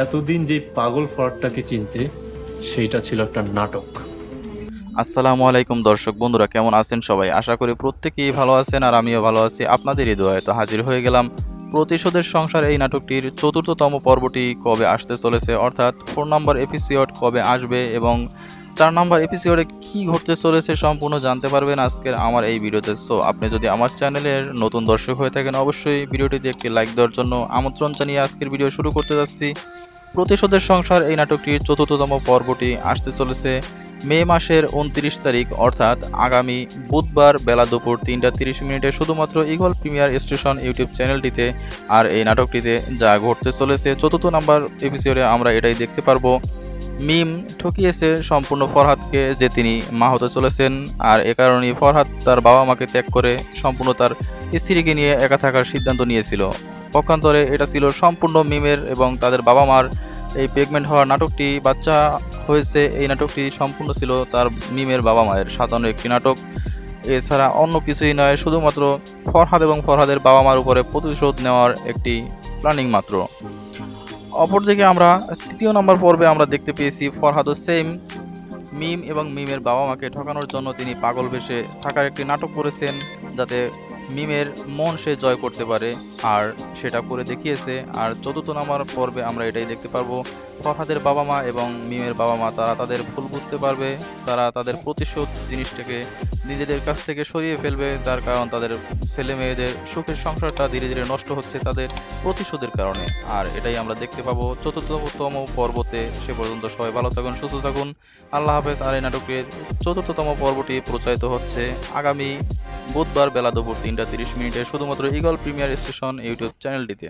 এতদিন যে পাগল ফ্রডটাকে চিনতে, সেইটা ছিল একটা নাটক। আসসালামু আলাইকুম দর্শক বন্ধুরা, কেমন আছেন সবাই? আশা করি প্রত্যেকেই ভালো আছেন আর আমিও ভালো আছি। আপনাদেরই দোয়ায় তো হাজির হয়ে গেলাম। প্রতিশোধের সংসার এই নাটকটির চতুর্থতম পর্বটি কবে আসতে চলেছে? অর্থাৎ ফোর নম্বর এপিসোড কবে আসবে এবং চার নম্বর এপিসোডে কি ঘটতে চলেছে সম্পূর্ণ জানতে পারবেন আজকের আমার এই ভিডিওতে। সো আপনি যদি আমার চ্যানেলের নতুন দর্শক হয়ে থাকেন, অবশ্যই ভিডিওটিতে একটি লাইক দেওয়ার জন্য আমন্ত্রণ জানিয়ে আজকের ভিডিও শুরু করতে যাচ্ছি। প্রতিশোধের সংসার এই নাটকটির চতুর্থতম পর্বটি আসতে চলেছে মে মাসের উনত্রিশ তারিখ, অর্থাৎ আগামী বুধবার বেলা দুপুর তিনটা তিরিশ মিনিটে শুধুমাত্র ইগল প্রিমিয়ার স্টেশন ইউটিউব চ্যানেলটিতে আর এই নাটকটিতে যা ঘটতে চলেছে। চতুর্থ নাম্বার এপিসোডে আমরা এটাই দেখতে পারব। মিম ঠকিয়েছে সম্পূর্ণ ফরহাদকে যে তিনি মা হতে চলেছেন আর এ কারণেই ফরহাদ তার বাবা মাকে ত্যাগ করে সম্পূর্ণ তার স্ত্রীকে নিয়ে একা থাকার সিদ্ধান্ত নিয়েছিল। পক্ষান্তরে এটা ছিল সম্পূর্ণ মিমের এবং তাদের বাবা মার এই প্রেগনেন্ট হওয়ার নাটকটি বাচ্চা হয়েছে, এই নাটকটি সম্পূর্ণ ছিল তার মিমের বাবা মায়ের সাজানো একটি নাটক। এছাড়া অন্য কিছুই নয়, শুধুমাত্র ফরহাদ এবং ফরহাদের বাবা মার উপরে প্রতিশোধ নেওয়ার একটি প্ল্যানিং মাত্র। অপরদিকে আমরা তৃতীয় নম্বর পর্বে আমরা দেখতে পেয়েছি ফরহাদও সেম মিম এবং মিমের বাবা মাকে ঠকানোর জন্য তিনি পাগল বেশে থাকার একটি নাটক করেছেন যাতে মিমের মন সে জয় করতে পারে। আর সেটা করে দেখিয়েছে। আর চতুর্থ নম্বর পর্বে আমরা এটাই দেখতে পারব। ফরহাদের বাবা মা এবং মিমের বাবা মা, তারা তাদের ভুল বুঝতে পারবে। তারা তাদের প্রতিশোধ জিনিসটাকে নিজেদের কাছ থেকে সরিয়ে ফেলবে। যার কারণ তাদের ছেলে মেয়েদের সুখের সংসারটা ধীরে ধীরে নষ্ট হচ্ছে তাদের প্রতিশোধের কারণে। আর এটাই আমরা দেখতে পাবো চতুর্থতম পর্বতে। সে পর্যন্ত সবাই ভালো থাকুন, সুস্থ থাকুন। আল্লাহ হাফেজ, আর এই নাটকের চতুর্থতম পর্বটি প্রচারিত হচ্ছে আগামী বুধবার বেলা দুপুর তিনটা তিরিশ মিনিটে। শুধুমাত্র ইগল প্রিমিয়ার স্টেশন ইউটিউব চ্যানেলটিতে